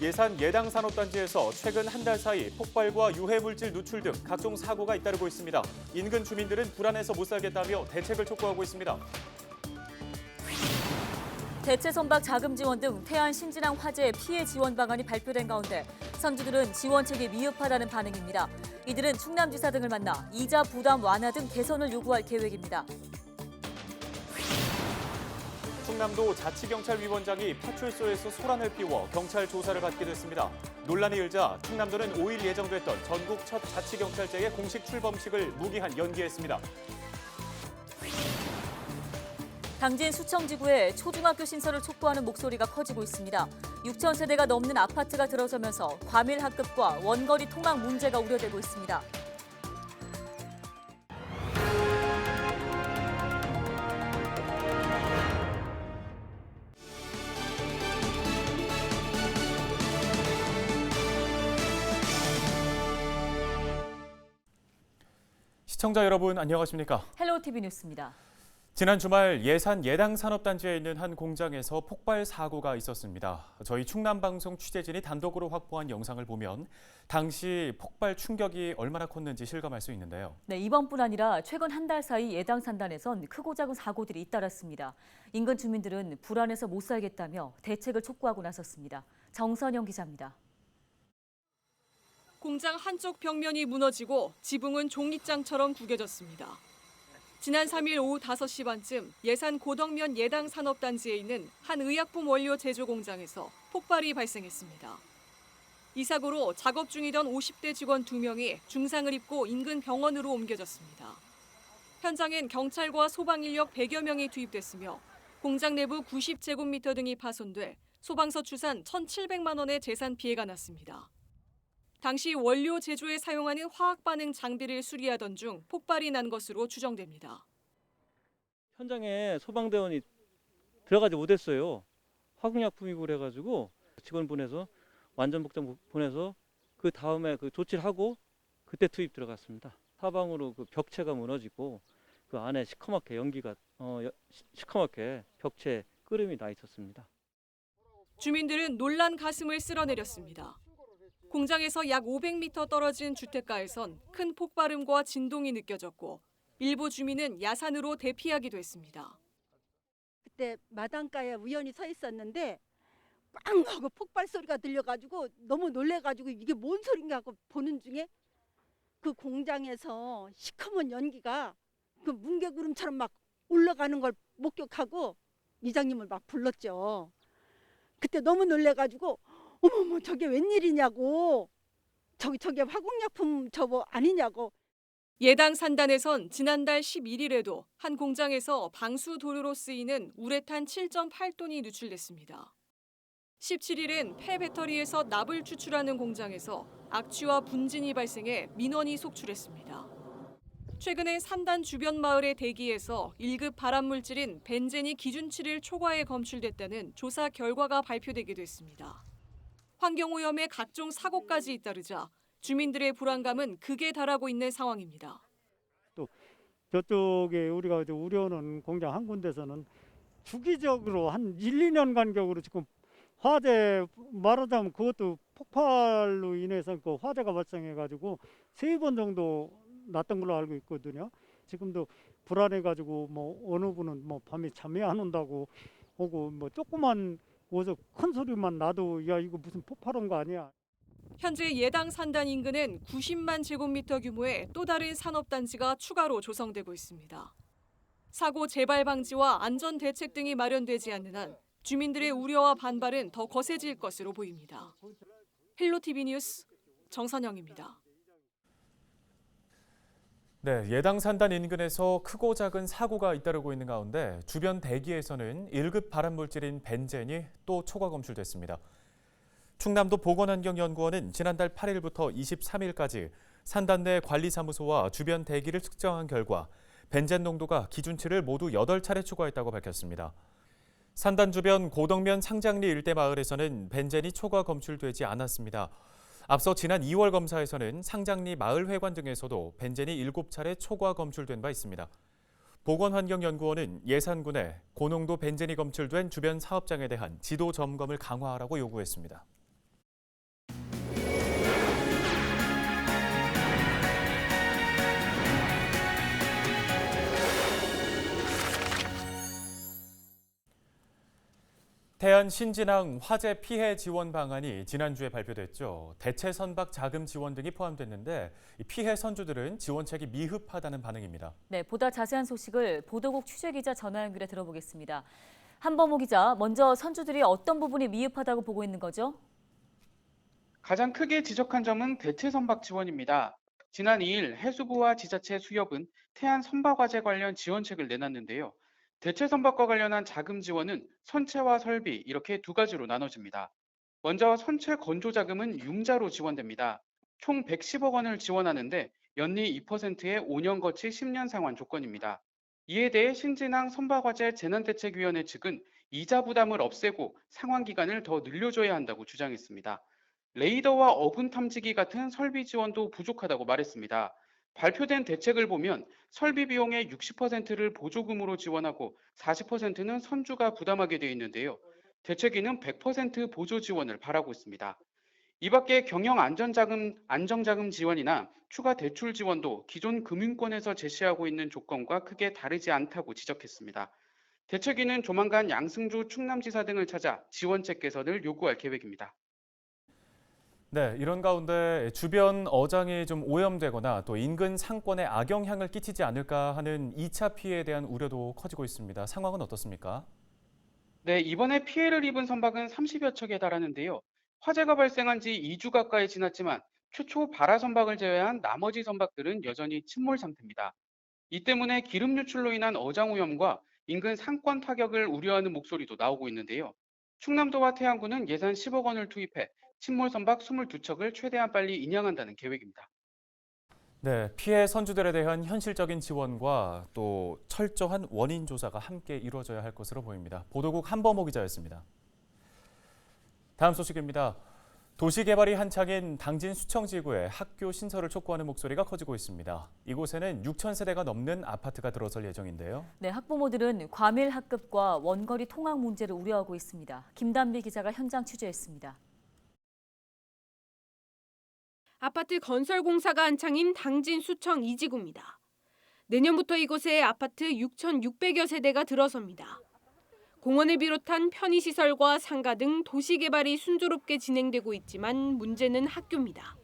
예산 예당 산업단지에서 최근 한 달 사이 폭발과 유해 물질 누출 등 각종 사고가 잇따르고 있습니다. 인근 주민들은 불안해서 못 살겠다며 대책을 촉구하고 있습니다. 대체 선박 자금 지원 등 태안 신진항 화재 피해 지원 방안이 발표된 가운데 선주들은 지원책이 미흡하다는 반응입니다. 이들은 충남지사 등을 만나 이자 부담 완화 등 개선을 요구할 계획입니다. 충남도 자치경찰위원장이 파출소에서 소란을 피워 경찰 조사를 받게 됐습니다. 논란이 일자 충남도는 5일 예정됐던 전국 첫 자치경찰제의 공식 출범식을 무기한 연기했습니다. 당진 수청지구에 초중학교 신설을 촉구하는 목소리가 커지고 있습니다. 6천 세대가 넘는 아파트가 들어서면서 과밀 학급과 원거리 통학 문제가 우려되고 있습니다. 시청자 여러분 안녕하십니까? 헬로 TV 뉴스입니다. 지난 주말 예산 예당 산업단지에 있는 한 공장에서 폭발 사고가 있었습니다. 저희 충남방송 취재진이 단독으로 확보한 영상을 보면 당시 폭발 충격이 얼마나 컸는지 실감할 수 있는데요. 네, 이번뿐 아니라 최근 한 달 사이 예당 산단에선 크고 작은 사고들이 잇따랐습니다. 인근 주민들은 불안해서 못 살겠다며 대책을 촉구하고 나섰습니다. 정선영 기자입니다. 공장 한쪽 벽면이 무너지고 지붕은 종이장처럼 구겨졌습니다. 지난 3일 오후 5시 반쯤 예산 고덕면 예당 산업단지에 있는 한 의약품 원료 제조 공장에서 폭발이 발생했습니다. 이 사고로 작업 중이던 50대 직원 2명이 중상을 입고 인근 병원으로 옮겨졌습니다. 현장엔 경찰과 소방 인력 100여 명이 투입됐으며 공장 내부 90제곱미터 등이 파손돼 소방서 추산 1,700만 원의 재산 피해가 났습니다. 당시 원료 제조에 사용하는 화학 반응 장비를 수리하던 중 폭발이 난 것으로 추정됩니다. 현장에 소방대원이 들어가지 못했어요. 화학약품이고 그래가지고 직원 보내서 완전 복장 보내서 그 다음에 그 조치를 하고 그때 투입 들어갔습니다. 사방으로 그 벽체가 무너지고 그 안에 시커멓게 연기가 어 시커멓게 벽체 끓음이 나 있었습니다. 주민들은 놀란 가슴을 쓸어내렸습니다. 공장에서 약 500m 떨어진 주택가에선 큰 폭발음과 진동이 느껴졌고 일부 주민은 야산으로 대피하기도 했습니다. 그때 마당가에 우연히 서 있었는데 빵 하고 폭발 소리가 들려가지고 너무 놀래가지고 이게 뭔 소린가 하고 보는 중에 그 공장에서 시커먼 연기가 그 뭉게구름처럼 막 올라가는 걸 목격하고 이장님을 막 불렀죠. 그때 너무 놀래가지고 어머머 저게 웬일이냐고 저기 저게 화공약품 저거 아니냐고 예당 산단에선 지난달 11일에도 한 공장에서 방수 도료로 쓰이는 우레탄 7.8톤이 누출됐습니다. 17일엔 폐 배터리에서 납을 추출하는 공장에서 악취와 분진이 발생해 민원이 속출했습니다. 최근엔 산단 주변 마을의 대기에서 1급 발암물질인 벤젠이 기준치를 초과해 검출됐다는 조사 결과가 발표되기도 했습니다. 환경오염에 각종 사고까지 잇따르자 주민들의 불안감은 극에 달하고 있는 상황입니다. 저쪽에 우리가 이제 우려하는 공장 한 군데서는 주기적으로 한 1, 2년 간격으로 지금 화재 말하자면 그것도 폭발로 인해서 그 화재가 발생해 가지고 세 번 정도 났던 걸로 알고 있거든요. 지금도 불안해 가지고 뭐 어느 분은 뭐 밤에 잠이 안 온다고 오고 뭐 조그만 어서 큰 소리만 나도 야 이거 무슨 폭발 온거 아니야. 현재 예당 산단 인근엔 90만 제곱미터 규모의 또 다른 산업단지가 추가로 조성되고 있습니다. 사고 재발 방지와 안전 대책 등이 마련되지 않는 한 주민들의 우려와 반발은 더 거세질 것으로 보입니다. 헬로 TV 뉴스 정선영입니다. 네, 예당 산단 인근에서 크고 작은 사고가 잇따르고 있는 가운데 주변 대기에서는 1급 발암물질인 벤젠이 또 초과 검출됐습니다. 충남도 보건환경연구원은 지난달 8일부터 23일까지 산단 내 관리사무소와 주변 대기를 측정한 결과 벤젠 농도가 기준치를 모두 8차례 초과했다고 밝혔습니다. 산단 주변 고덕면 상장리 일대 마을에서는 벤젠이 초과 검출되지 않았습니다. 앞서 지난 2월 검사에서는 상장리 마을회관 등에서도 벤젠이 7차례 초과 검출된 바 있습니다. 보건환경연구원은 예산군에 고농도 벤젠이 검출된 주변 사업장에 대한 지도 점검을 강화하라고 요구했습니다. 태안 신진항 화재 피해 지원 방안이 지난주에 발표됐죠. 대체 선박 자금 지원 등이 포함됐는데 이 피해 선주들은 지원책이 미흡하다는 반응입니다. 네, 보다 자세한 소식을 보도국 취재 기자 전화 연결해 들어보겠습니다. 한범호 기자, 먼저 선주들이 어떤 부분이 미흡하다고 보고 있는 거죠? 가장 크게 지적한 점은 대체 선박 지원입니다. 지난 2일 해수부와 지자체 수협은 태안 선박 화재 관련 지원책을 내놨는데요. 대체 선박과 관련한 자금 지원은 선체와 설비 이렇게 두 가지로 나눠집니다. 먼저 선체 건조 자금은 융자로 지원됩니다. 총 110억 원을 지원하는데 연리 2%의 5년 거치 10년 상환 조건입니다. 이에 대해 신진항 선박화재 재난대책위원회 측은 이자 부담을 없애고 상환 기간을 더 늘려줘야 한다고 주장했습니다. 레이더와 어군 탐지기 같은 설비 지원도 부족하다고 말했습니다. 발표된 대책을 보면 설비 비용의 60%를 보조금으로 지원하고 40%는 선주가 부담하게 되어 있는데요. 대책위는 100% 보조 지원을 바라고 있습니다. 이 밖에 경영 안전자금, 안정자금 지원이나 추가 대출 지원도 기존 금융권에서 제시하고 있는 조건과 크게 다르지 않다고 지적했습니다. 대책위는 조만간 양승주 충남지사 등을 찾아 지원책 개선을 요구할 계획입니다. 네, 이런 가운데 주변 어장이 좀 오염되거나 또 인근 상권에 악영향을 끼치지 않을까 하는 2차 피해에 대한 우려도 커지고 있습니다. 상황은 어떻습니까? 네, 이번에 피해를 입은 선박은 30여 척에 달하는데요. 화재가 발생한 지 2주 가까이 지났지만 최초 발화 선박을 제외한 나머지 선박들은 여전히 침몰 상태입니다. 이 때문에 기름 유출로 인한 어장 오염과 인근 상권 타격을 우려하는 목소리도 나오고 있는데요. 충남도와 태안군은 예산 10억 원을 투입해 침몰 선박 22척을 최대한 빨리 인양한다는 계획입니다. 네, 피해 선주들에 대한 현실적인 지원과 또 철저한 원인 조사가 함께 이루어져야 할 것으로 보입니다. 보도국 한범호 기자였습니다. 다음 소식입니다. 도시개발이 한창인 당진 수청지구에 학교 신설을 촉구하는 목소리가 커지고 있습니다. 이곳에는 6천 세대가 넘는 아파트가 들어설 예정인데요. 네, 학부모들은 과밀 학급과 원거리 통학 문제를 우려하고 있습니다. 김단비 기자가 현장 취재했습니다. 아파트 건설 공사가 한창인 당진 수청 이지구입니다. 내년부터 이곳에 아파트 6,600여 세대가 들어섭니다. 공원을 비롯한 편의시설과 상가 등 도시 개발이 순조롭게 진행되고 있지만 문제는 학교입니다.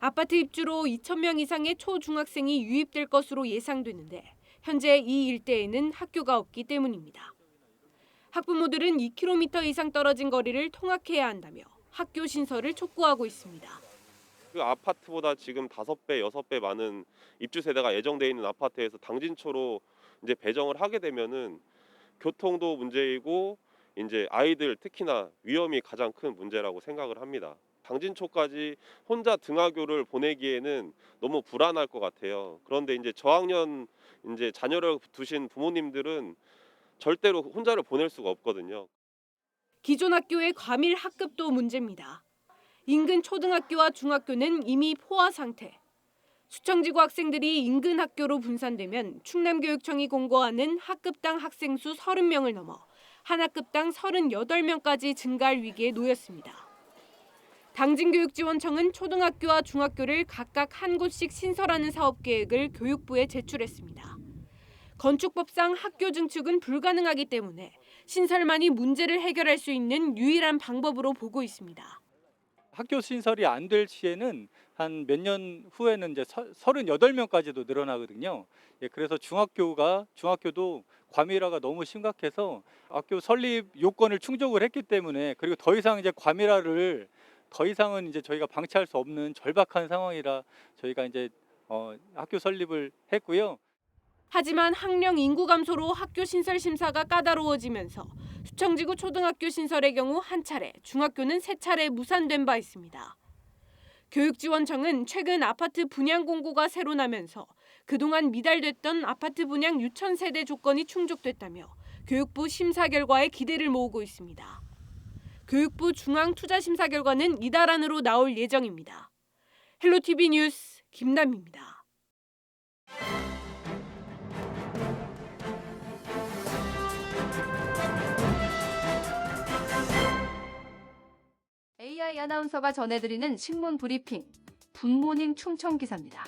아파트 입주로 2,000명 이상의 초중학생이 유입될 것으로 예상되는데 현재 이 일대에는 학교가 없기 때문입니다. 학부모들은 2km 이상 떨어진 거리를 통학해야 한다며 학교 신설을 촉구하고 있습니다. 그 아파트보다 지금 다섯 배, 여섯 배 많은 입주 세대가 예정돼 있는 아파트에서 당진초로 이제 배정을 하게 되면은 교통도 문제이고 이제 아이들 특히나 위험이 가장 큰 문제라고 생각을 합니다. 당진초까지 혼자 등하교를 보내기에는 너무 불안할 것 같아요. 그런데 이제 저학년 이제 자녀를 두신 부모님들은 절대로 혼자를 보낼 수가 없거든요. 기존 학교의 과밀 학급도 문제입니다. 인근 초등학교와 중학교는 이미 포화 상태. 수청지구 학생들이 인근 학교로 분산되면 충남교육청이 공고하는 학급당 학생 수 30명을 넘어 한 학급당 38명까지 증가할 위기에 놓였습니다. 당진교육지원청은 초등학교와 중학교를 각각 한 곳씩 신설하는 사업 계획을 교육부에 제출했습니다. 건축법상 학교 증축은 불가능하기 때문에 신설만이 문제를 해결할 수 있는 유일한 방법으로 보고 있습니다. 학교 신설이 안 될 시에는 한 몇 년 후에는 이제 서- 38명까지도 늘어나거든요. 예, 그래서 중학교가 중학교도 과밀화가 너무 심각해서 학교 설립 요건을 충족을 했기 때문에 그리고 더 이상 이제 과밀화를 더 이상은 이제 저희가 방치할 수 없는 절박한 상황이라 저희가 이제 어, 학교 설립을 했고요. 하지만 학령 인구 감소로 학교 신설 심사가 까다로워지면서 수청지구 초등학교 신설의 경우 한 차례, 중학교는 세 차례 무산된 바 있습니다. 교육지원청은 최근 아파트 분양 공고가 새로 나면서 그동안 미달됐던 아파트 분양 유천 세대 조건이 충족됐다며 교육부 심사 결과에 기대를 모으고 있습니다. 교육부 중앙 투자 심사 결과는 이달 안으로 나올 예정입니다. 헬로티비 뉴스 김남입니다. AI 아나운서가 전해드리는 신문 브리핑 분모닝 충청 기사입니다.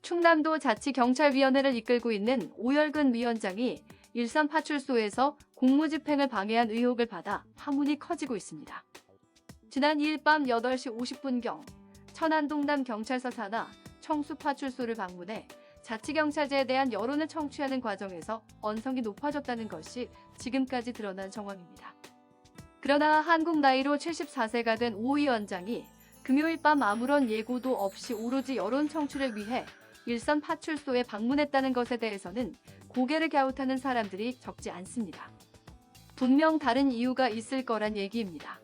충남도 자치경찰위원회를 이끌고 있는 오열근 위원장이 일산 파출소에서 공무집행을 방해한 의혹을 받아 파문이 커지고 있습니다. 지난 2일 밤 8시 50분경 천안동남 경찰서 산하 청수파출소를 방문해 자치경찰제에 대한 여론을 청취하는 과정에서 언성이 높아졌다는 것이 지금까지 드러난 정황입니다. 그러나 한국 나이로 74세가 된 오 위원장이 금요일 밤 아무런 예고도 없이 오로지 여론 청취를 위해 일산 파출소에 방문했다는 것에 대해서는 고개를 갸웃하는 사람들이 적지 않습니다. 분명 다른 이유가 있을 거란 얘기입니다.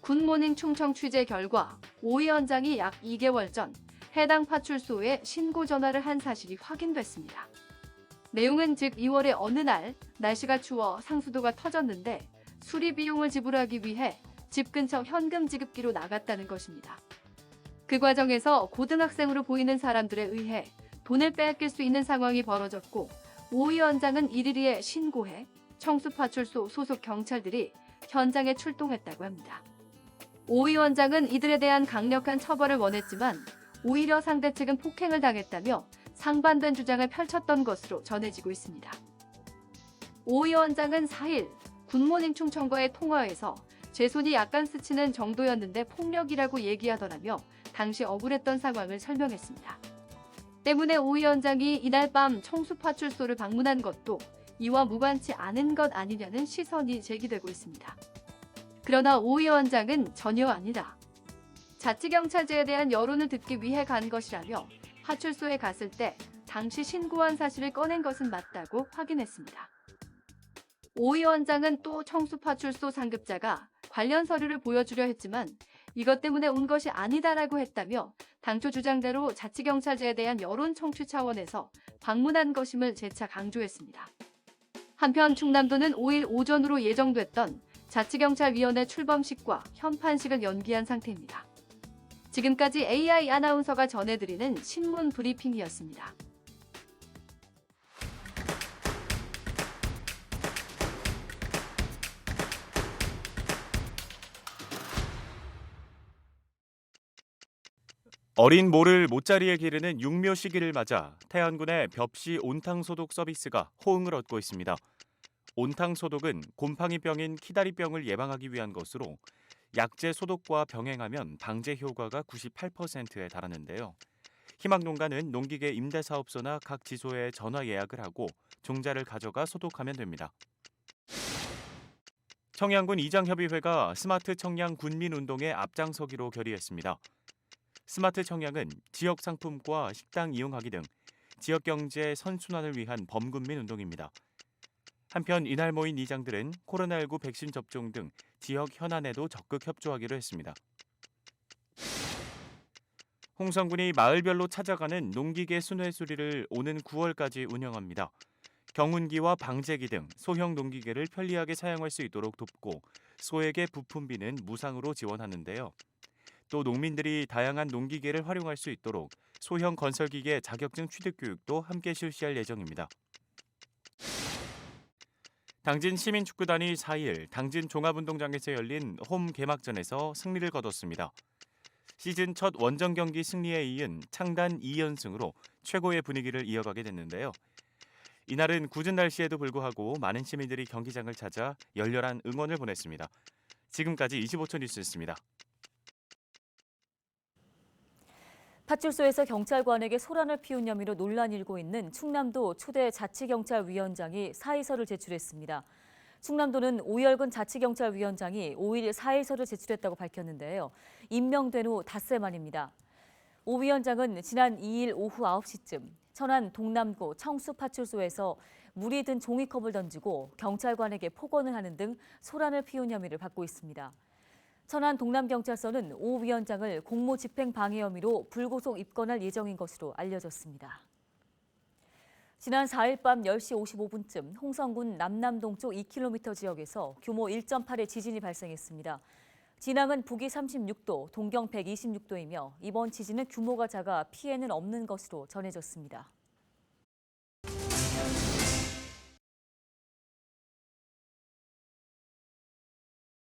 굿모닝 충청 취재 결과 오 위원장이 약 2개월 전 해당 파출소에 신고 전화를 한 사실이 확인됐습니다. 내용은 즉 2월의 어느 날 날씨가 추워 상수도가 터졌는데 수리 비용을 지불하기 위해 집 근처 현금 지급기로 나갔다는 것입니다. 그 과정에서 고등학생으로 보이는 사람들에 의해 돈을 빼앗길 수 있는 상황이 벌어졌고 오 위원장은 이리리에 신고해 청수파출소 소속 경찰들이 현장에 출동했다고 합니다. 오 위원장은 이들에 대한 강력한 처벌을 원했지만 오히려 상대 측은 폭행을 당했다며 상반된 주장을 펼쳤던 것으로 전해지고 있습니다. 오 위원장은 4일 굿모닝 충청과의 통화에서 제 손이 약간 스치는 정도였는데 폭력이라고 얘기하더라며 당시 억울했던 상황을 설명했습니다. 때문에 오 위원장이 이날 밤 청수파출소를 방문한 것도 이와 무관치 않은 것 아니냐는 시선이 제기되고 있습니다. 그러나 오 위원장은 전혀 아니다. 자치경찰제에 대한 여론을 듣기 위해 간 것이라며 파출소에 갔을 때 당시 신고한 사실을 꺼낸 것은 맞다고 확인했습니다. 오 위원장은 또 청수파출소 상급자가 관련 서류를 보여주려 했지만 이것 때문에 온 것이 아니다라고 했다며 당초 주장대로 자치경찰제에 대한 여론 청취 차원에서 방문한 것임을 재차 강조했습니다. 한편 충남도는 5일 오전으로 예정됐던 자치경찰위원회 출범식과 현판식을 연기한 상태입니다. 지금까지 AI 아나운서가 전해드리는 신문 브리핑이었습니다. 어린 모를 못자리에 기르는 육묘 시기를 맞아 태안군의 벽시 온탕 소독 서비스가 호응을 얻고 있습니다. 온탕 소독은 곰팡이병인 키다리병을 예방하기 위한 것으로 약제 소독과 병행하면 방제 효과가 98%에 달하는데요. 희망농가는 농기계 임대사업소나 각 지소에 전화 예약을 하고 종자를 가져가 소독하면 됩니다. 청양군 이장협의회가 스마트 청양 군민운동에 앞장서기로 결의했습니다. 스마트 청양은 지역 상품과 식당 이용하기 등 지역 경제 선순환을 위한 범군민 운동입니다. 한편 이날 모인 이장들은 코로나19 백신 접종 등 지역 현안에도 적극 협조하기로 했습니다. 홍성군이 마을별로 찾아가는 농기계 순회수리를 오는 9월까지 운영합니다. 경운기와 방제기 등 소형 농기계를 편리하게 사용할 수 있도록 돕고 소에게 부품비는 무상으로 지원하는데요. 또 농민들이 다양한 농기계를 활용할 수 있도록 소형 건설기계 자격증 취득 교육도 함께 실시할 예정입니다. 당진 시민축구단이 4일 당진 종합운동장에서 열린 홈 개막전에서 승리를 거뒀습니다. 시즌 첫 원정 경기 승리에 이은 창단 2연승으로 최고의 분위기를 이어가게 됐는데요. 이날은 굳은 날씨에도 불구하고 많은 시민들이 경기장을 찾아 열렬한 응원을 보냈습니다. 지금까지 25초 뉴스였습니다. 파출소에서 경찰관에게 소란을 피운 혐의로 논란이 일고 있는 충남도 초대 자치경찰위원장이 사의서를 제출했습니다. 충남도는 오열근 자치경찰위원장이 5일 사의서를 제출했다고 밝혔는데요. 임명된 후 닷새 만입니다. 오 위원장은 지난 2일 오후 9시쯤 천안 동남구 청수파출소에서 물이 든 종이컵을 던지고 경찰관에게 폭언을 하는 등 소란을 피운 혐의를 받고 있습니다. 천안 동남경찰서는 오 위원장을 공무집행 방해 혐의로 불구속 입건할 예정인 것으로 알려졌습니다. 지난 4일 밤 10시 55분쯤 홍성군 남남동 쪽 2km 지역에서 규모 1.8의 지진이 발생했습니다. 진앙은 북위 36도, 동경 126도이며 이번 지진은 규모가 작아 피해는 없는 것으로 전해졌습니다.